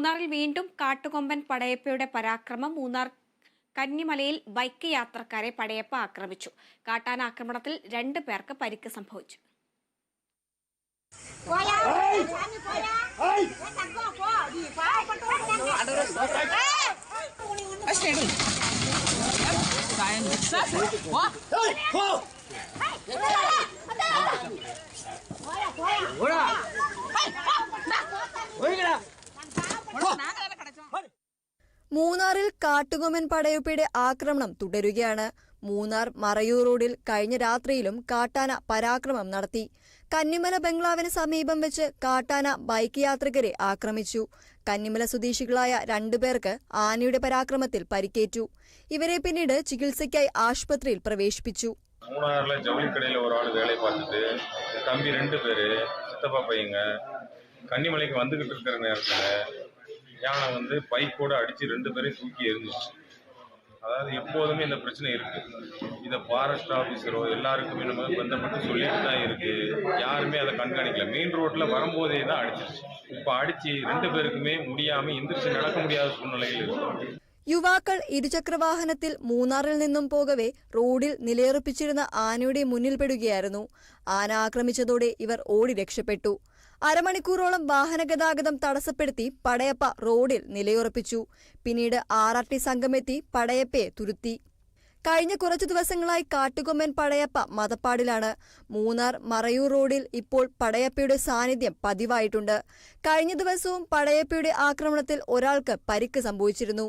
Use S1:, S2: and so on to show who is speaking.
S1: മൂന്നാറിൽ വീണ്ടും കാട്ടുകൊമ്പൻ പടയപ്പയുടെ പരാക്രമം. മൂന്നാർ കന്നിമലയിൽ ബൈക്ക് യാത്രക്കാരെ പടയപ്പ ആക്രമിച്ചു. കാട്ടാന ആക്രമണത്തിൽ രണ്ടു പേർക്ക് പരിക്ക് സംഭവിച്ചു.
S2: മൂന്നാറിൽ കാട്ടുകൊമ്പൻ പടയപ്പയുടെ ആക്രമണം തുടരുകയാണ് മൂന്നാർ മറയൂർ റോഡിൽ കഴിഞ്ഞ രാത്രിയിലും കാട്ടാന പരാക്രമം നടത്തി കന്നിമല ബംഗ്ലാവിന് സമീപം വെച്ച് കാട്ടാന ബൈക്ക് യാത്രികരെ ആക്രമിച്ചു കന്നിമല സ്വദേശികളായ രണ്ടുപേർക്ക് ആനയുടെ പരാക്രമത്തിൽ പരിക്കേറ്റു ഇവരെ പിന്നീട് ചികിത്സയ്ക്കായി ആശുപത്രിയിൽ പ്രവേശിപ്പിച്ചു
S3: மூணாறுல ஜவுளி கடையில் ஒரு ஆள் வேலை பார்த்துட்டு தம்பி ரெண்டு பேர் சித்தப்பா பையங்க கன்னிமலைக்கு வந்துகிட்டு இருக்கிற நேரத்தில் யானை வந்து பைக்கோட அடித்து ரெண்டு பேரையும் தூக்கி எரிஞ்சிச்சு அதாவது எப்போதுமே இந்த பிரச்சனை இருக்கு. இதை ஃபாரஸ்ட் ஆஃபீஸரோ எல்லாருக்குமே நம்ம பந்தப்பட்டு சொல்லிட்டு தான் இருக்கு. யாருமே அதை கண்காணிக்கல. மெயின் ரோட்ல வரும்போதே தான் அடிச்சிருச்சு. இப்போ அடிச்சு ரெண்டு பேருக்குமே முடியாம எந்திரிச்சு நடக்க முடியாத சூழ்நிலையில் இருக்கு.
S2: യുവാക്കൾ ഇരുചക്രവാഹനത്തിൽ മൂന്നാറിൽ നിന്നും പോകവെ റോഡിൽ നിലയുറപ്പിച്ചിരുന്ന ആനയുടെ മുന്നിൽപ്പെടുകയായിരുന്നു ആന ആക്രമിച്ചതോടെ ഇവർ ഓടി രക്ഷപ്പെട്ടു. അരമണിക്കൂറോളം വാഹനഗതാഗതം തടസ്സപ്പെടുത്തി പടയപ്പ റോഡിൽ നിലയുറപ്പിച്ചു. പിന്നീട് ആർ ആർ ടി സംഘമെത്തി പടയപ്പയെ തുരുത്തി. കഴിഞ്ഞ കുറച്ചു ദിവസങ്ങളായി കാട്ടുകൊമ്മൻ പടയപ്പ മതപ്പാടിലാണ്. മൂന്നാർ മറയൂർ റോഡിൽ ഇപ്പോൾ പടയപ്പയുടെ സാന്നിധ്യം പതിവായിട്ടുണ്ട്. കഴിഞ്ഞ ദിവസവും പടയപ്പയുടെ ആക്രമണത്തിൽ ഒരാൾക്ക് പരിക്ക് സംഭവിച്ചിരുന്നു.